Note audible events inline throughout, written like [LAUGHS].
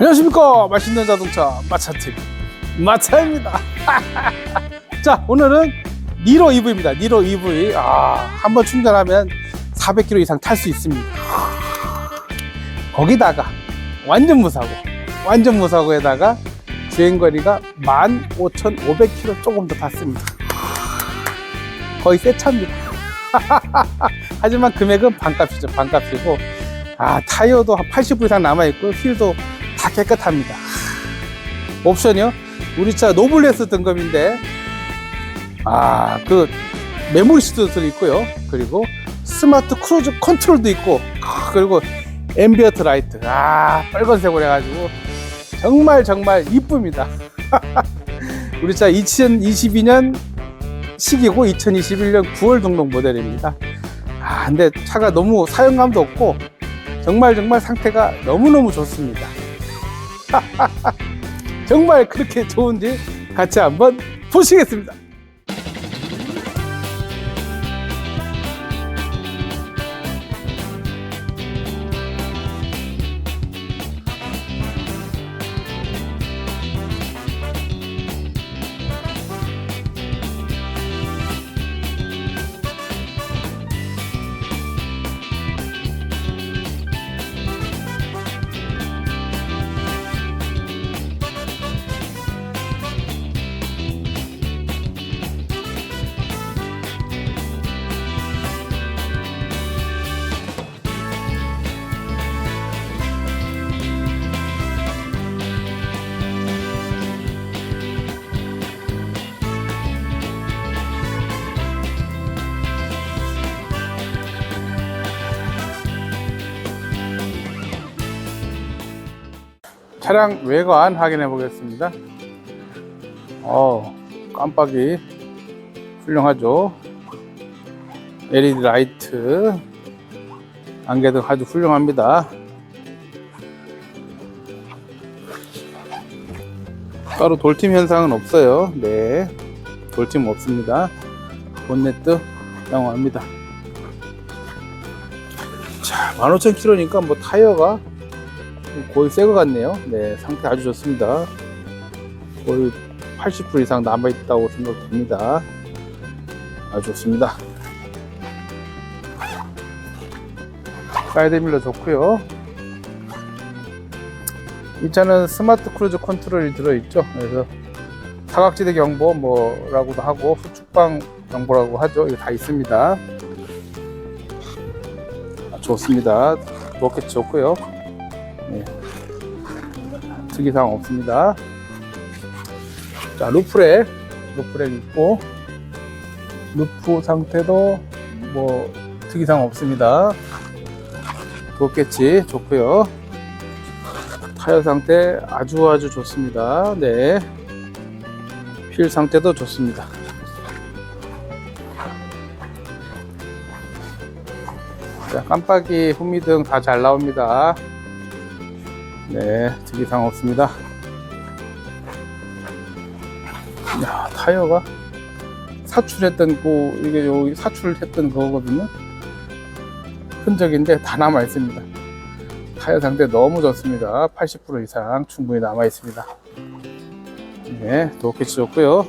안녕하십니까. 맛있는 자동차 마차TV. 마차입니다. [LAUGHS] 자 오늘은 니로 EV입니다. 니로 EV 아 한번 충전하면 400km 이상 탈 수 있습니다. 거기다가 완전 무사고 완전 무사고에다가 주행거리가 15,500km 조금 더 탔습니다. 거의 새 차입니다. [LAUGHS] 하지만 금액은 반값이죠. 반값이고 아 타이어도 한 80% 이상 남아있고 휠도 다 깨끗합니다. 옵션이요? 우리 차 노블레스 등급인데, 아, 그, 메모리 시트도 들어있고요. 그리고 스마트 크루즈 컨트롤도 있고, 아, 그리고 앰비어트 라이트. 아, 빨간색으로 해가지고, 정말 정말 이쁩니다. [LAUGHS] 우리 차 2022년 시기고 2021년 9월 등록 모델입니다. 아, 근데 차가 너무 사용감도 없고, 정말 정말 상태가 너무너무 좋습니다. [LAUGHS] 정말 그렇게 좋은지 같이 한번 보시겠습니다. 차량 외관 확인해 보겠습니다. 어, 깜빡이 훌륭하죠. LED 라이트, 안개등 아주 훌륭합니다. 따로 돌팀 현상은 없어요. 네, 돌팀 없습니다. 본네트 양호합니다. 자, 15,000km니까 뭐 타이어가 거의 새것 같네요. 네, 상태 아주 좋습니다. 거의 80% 이상 남아있다고 생각됩니다. 아주 좋습니다. 사이드밀러 좋고요. 이 차는 스마트 크루즈 컨트롤이 들어있죠. 그래서 사각지대 경보 뭐라고도 하고 수축방 경보라고 하죠. 이거 다 있습니다. 아, 좋습니다. 로켓 좋고요. 네. 특이사항 없습니다. 자, 루프렉, 루프렉 있고, 루프 상태도 뭐 특이사항 없습니다. 좋겠지, 좋고요. 타이어 상태 아주 아주 좋습니다. 네. 휠 상태도 좋습니다. 자, 깜빡이, 후미등 다 잘 나옵니다. 네, 특이사항 없습니다. 야, 타이어가 사출했던 거, 이게 여기 사출했던 거거든요. 흔적인데 다 남아 있습니다. 타이어 상태 너무 좋습니다. 80% 이상 충분히 남아 있습니다. 네, 도어캐치 좋고요.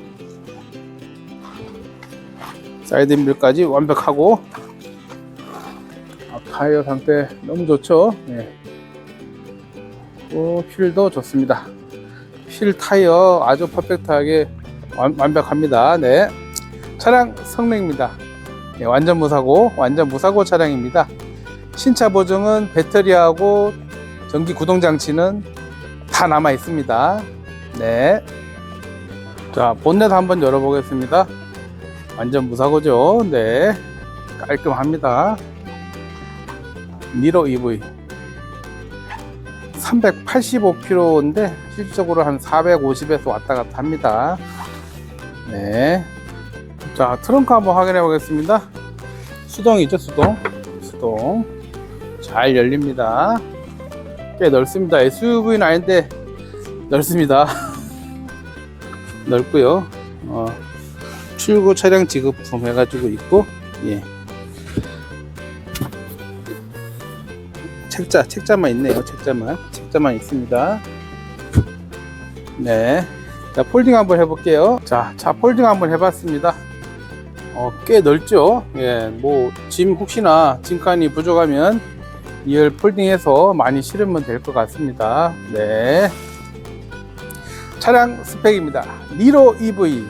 사이드 밀까지 완벽하고 아, 타이어 상태 너무 좋죠. 네. 또 휠도 좋습니다. 휠 타이어 아주 퍼펙트하게 완, 완벽합니다. 네. 차량 성능입니다. 네, 완전 무사고, 완전 무사고 차량입니다. 신차 보증은 배터리하고 전기 구동 장치는 다 남아 있습니다. 네. 자, 본넷 한번 열어 보겠습니다. 완전 무사고죠. 네. 깔끔합니다. 니로 EV. 385km인데 실질적으로 한 450에서 왔다 갔다 합니다. 네. 자, 트렁크 한번 확인해 보겠습니다. 수동이죠, 수동. 수동. 잘 열립니다. 꽤 넓습니다. SUV는 아닌데 넓습니다. [LAUGHS] 넓고요. 어, 출고 차량 지급품 해가지고 있고, 예. 책자, 책자만 있네요. 책자만. 책자만 있습니다. 네. 자, 폴딩 한번 해볼게요. 자, 차 폴딩 한번 해봤습니다. 어, 꽤 넓죠? 예, 뭐, 짐 혹시나 짐칸이 부족하면 2열 폴딩해서 많이 실으면 될 것 같습니다. 네. 차량 스펙입니다. 니로 EV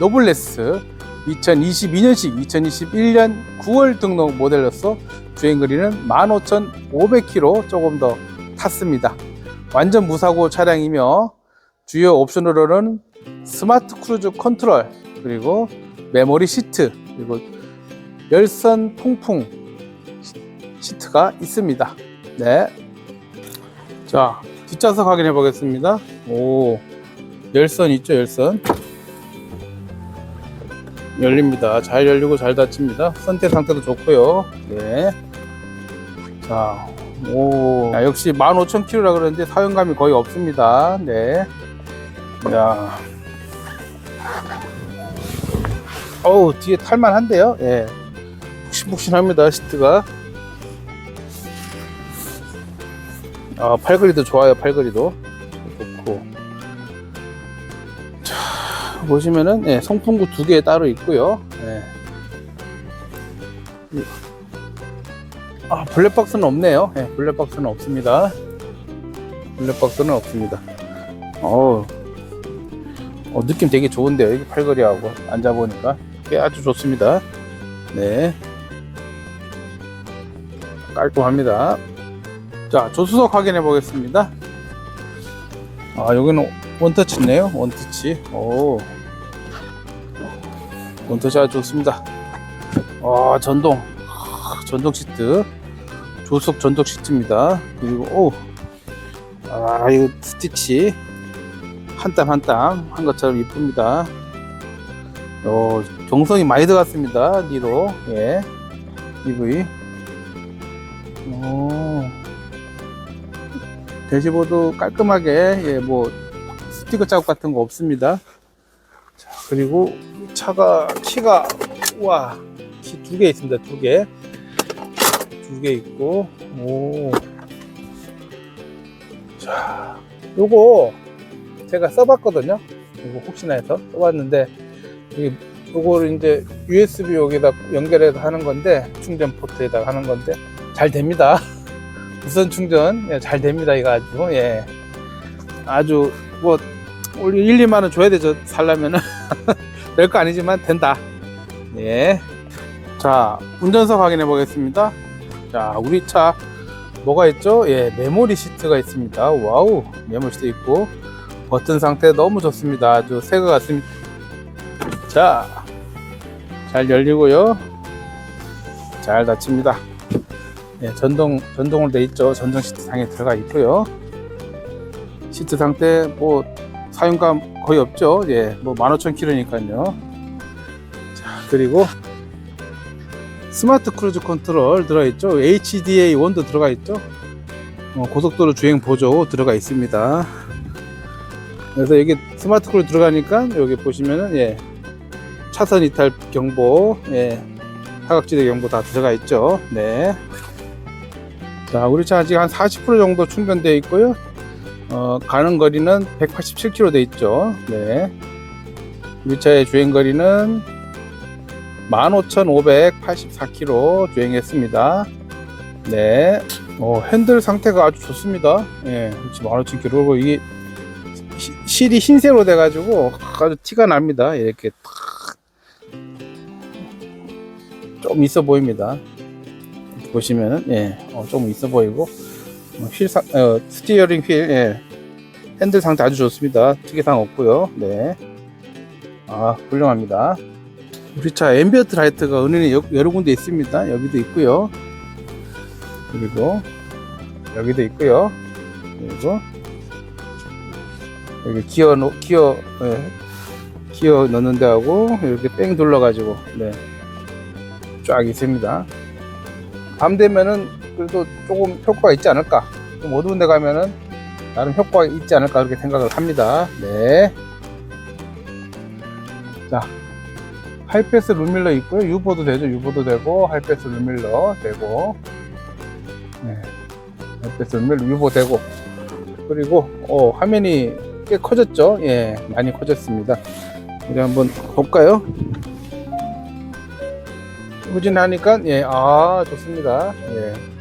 노블레스 2022년식 2021년 9월 등록 모델로서 주행거리는 15,500km 조금 더 탔습니다. 완전 무사고 차량이며 주요 옵션으로는 스마트 크루즈 컨트롤 그리고 메모리 시트 그리고 열선 통풍 시트가 있습니다. 네. 자, 뒷좌석 확인해 보겠습니다. 오, 열선 있죠, 열선. 열립니다. 잘 열리고 잘 닫힙니다. 선태 상태도 좋고요. 네. 자, 오, 야, 역시 15,000km라 그러는데 사용감이 거의 없습니다. 네. 야. 어우, 뒤에 탈만한데요? 예. 푹신푹신합니다, 시트가. 아, 팔걸이도 좋아요, 팔걸이도. 보시면은, 예, 송풍구 두 개 따로 있고요. 예. 이- 아, 블랙박스는 없네요. 예, 블랙박스는 없습니다. 블랙박스는 없습니다. 어우, 어, 느낌 되게 좋은데요. 이게 팔걸이하고 앉아보니까. 꽤 아주 좋습니다. 네. 깔끔합니다. 자, 조수석 확인해 보겠습니다. 아, 여기는 원터치네요. 원터치. 오. 아주 좋습니다. 아, 전동. 아, 전동 시트. 조수석 전동 시트입니다. 그리고, 오. 아, 이거 스티치. 한 땀 한 땀 한 것처럼 이쁩니다. 어, 정성이 많이 들어갔습니다. 니로. 예. EV. 오. 대시보드 깔끔하게, 예, 뭐, 스티커 자국 같은 거 없습니다. 자, 그리고 차가, 키가, 우와, 키 두 개 있습니다. 두 개. 두 개 있고, 오. 자, 요거, 제가 써봤거든요. 이거 혹시나 해서 써봤는데, 이 요거를 이제 USB 여기다 연결해서 하는 건데 충전 포트에다가 하는 건데 잘 됩니다. [LAUGHS] 무선 충전 예, 잘 됩니다. 이거 아주 예 아주 뭐 우리 1, 2만 원 줘야 되죠. 살려면은 [LAUGHS] [LAUGHS] 별거 아니지만 된다. 예. 자 운전석 확인해 보겠습니다. 자 우리 차 뭐가 있죠? 예 메모리 시트가 있습니다. 와우 메모리 시트 있고 버튼 상태 너무 좋습니다. 아주 새 것 같습니다. 자, 잘 열리고요. 잘 닫힙니다. 예, 전동, 전동으로 돼 있죠. 전동 시트 상에 들어가 있고요. 시트 상태, 뭐, 사용감 거의 없죠. 예, 뭐, 15,000km니까요. 자, 그리고, 스마트 크루즈 컨트롤 들어있죠. HDA 1도 들어가 있죠. 어, 고속도로 주행 보조 들어가 있습니다. 그래서 여기 스마트 크루즈 들어가니까 여기 보시면은, 예, 차선 이탈 경보, 예, 사각지대 경보 다 들어가 있죠. 네. 자, 우리 차 아직 한 40% 정도 충전되어 있고요. 어, 가는 거리는 187km 돼 있죠. 네. 우리 차의 주행 거리는 15,584km 주행했습니다. 네. 어, 핸들 상태가 아주 좋습니다. 예, 그렇지 15,000km. 이게 시- 실이 흰색으로 돼가지고 아주 티가 납니다. 이렇게 좀 있어 보입니다. 보시면은 예, 어, 좀 있어 보이고 어, 휠 상, 어, 스티어링 휠, 예, 핸들 상태 아주 좋습니다. 특이사항 없고요. 네, 아 훌륭합니다. 우리 차 앰비언트 라이트가 여, 여러 군데 있습니다. 여기도 있고요. 그리고 여기도 있고요. 그리고 여기 기어 놓- 기어 예, 기어 넣는 데 하고 이렇게 뺑 둘러 가지고 네. 쫙 있습니다. 밤 되면은 그래도 조금 효과가 있지 않을까. 좀 어두운 데 가면은 나름 효과가 있지 않을까 그렇게 생각을 합니다. 네. 자, 하이패스 룸밀러 있고요. 유보도 되죠. 유보도 되고 하이패스 룸밀러 되고 네. 하이패스 룸밀러 유보 되고 그리고 어, 화면이 꽤 커졌죠? 예, 많이 커졌습니다. 우리 한번 볼까요? 후진하니까, 예, 아, 좋습니다. 예.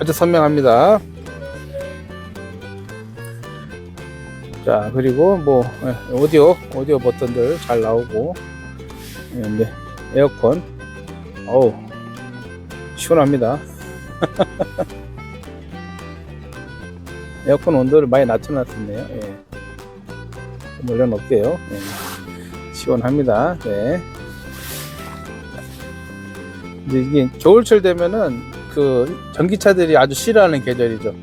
아주 선명합니다. 자, 그리고 뭐, 예, 오디오, 오디오 버튼들 잘 나오고, 예, 네, 에어컨, 어우, 시원합니다. [LAUGHS] 에어컨 온도를 많이 낮춰놨었네요. 예. 좀 올려놓을게요. 예. 시원합니다. 네. 이게 겨울철 되면은 그 전기차들이 아주 싫어하는 계절이죠.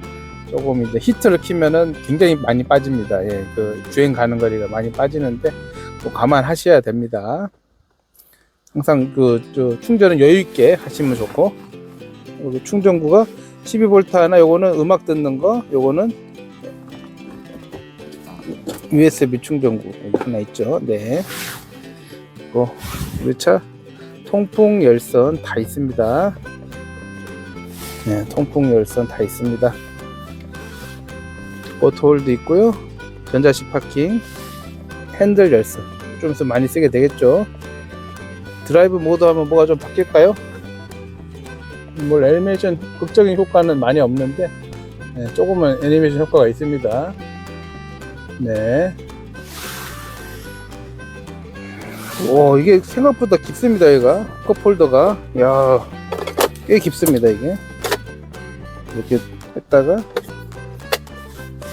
조금 이제 히트를 키면은 굉장히 많이 빠집니다. 예, 그 주행 가는 거리가 많이 빠지는데 또 감안하셔야 됩니다. 항상 그저 충전은 여유 있게 하시면 좋고 여기 충전구가 12V 하나 요거는 음악 듣는 거 요거는 USB 충전구 하나 있죠 네 그리고 우리 차 통풍 열선 다 있습니다 네 통풍 열선 다 있습니다. 오토홀도 있고요. 전자식 파킹 핸들 열선. 좀 있으면 많이 쓰게 되겠죠. 드라이브 모드 하면 뭐가 좀 바뀔까요? 뭘 애니메이션 극적인 효과는 많이 없는데 네, 조금은 애니메이션 효과가 있습니다. 네. 오 이게 생각보다 깊습니다 얘가. 컵홀더가. 야 꽤 깊습니다 이게 이렇게 했다가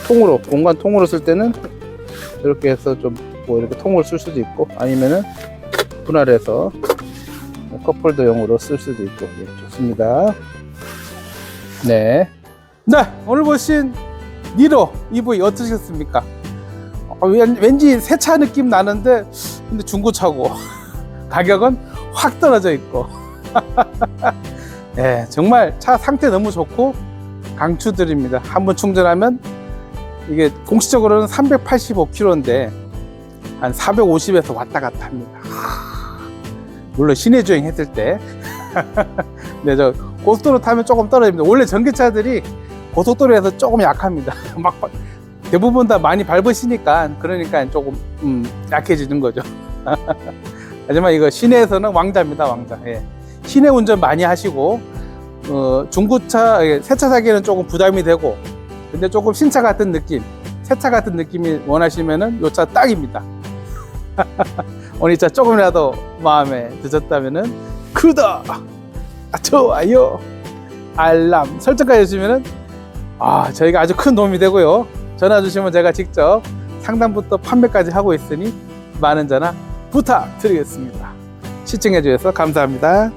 통으로 공간 통으로 쓸 때는 이렇게 해서 좀 뭐 이렇게 통으로 쓸 수도 있고 아니면은 분할해서 컵홀더용으로 쓸 수도 있고 예, 좋습니다. 네. 네, 오늘 보신 니로 EV 어떠셨습니까? 어, 왠- 왠지 새 차 느낌 나는데 근데 중고차고 [LAUGHS] 가격은 확 떨어져 있고 네, [LAUGHS] 정말 차 상태 너무 좋고 강추드립니다. 한번 충전하면 이게 공식적으로는 385km인데 한 450에서 왔다 갔다 합니다. 물론 시내 주행 했을 때. [LAUGHS] 네, 저 고속도로 타면 조금 떨어집니다. 원래 전기차들이 고속도로에서 조금 약합니다. [LAUGHS] 막 바- 대부분 다 많이 밟으시니까 그러니까 조금 음, 약해지는 거죠. [LAUGHS] 하지만 이거 시내에서는 왕자입니다, 왕자. 예. 시내 운전 많이 하시고 어, 중고차, 예, 새차 사기에는 조금 부담이 되고 근데 조금 신차 같은 느낌, 새차 같은 느낌이 원하시면은 요 차 딱입니다. [LAUGHS] 오늘 차 조금이라도 마음에 드셨다면은 구독, 아, 좋아요, 알람 설정까지 해주시면은 아 저희가 아주 큰 도움이 되고요. 전화 주시면 제가 직접 상담부터 판매까지 하고 있으니 많은 전화 부탁드리겠습니다. 시청해 주셔서 감사합니다.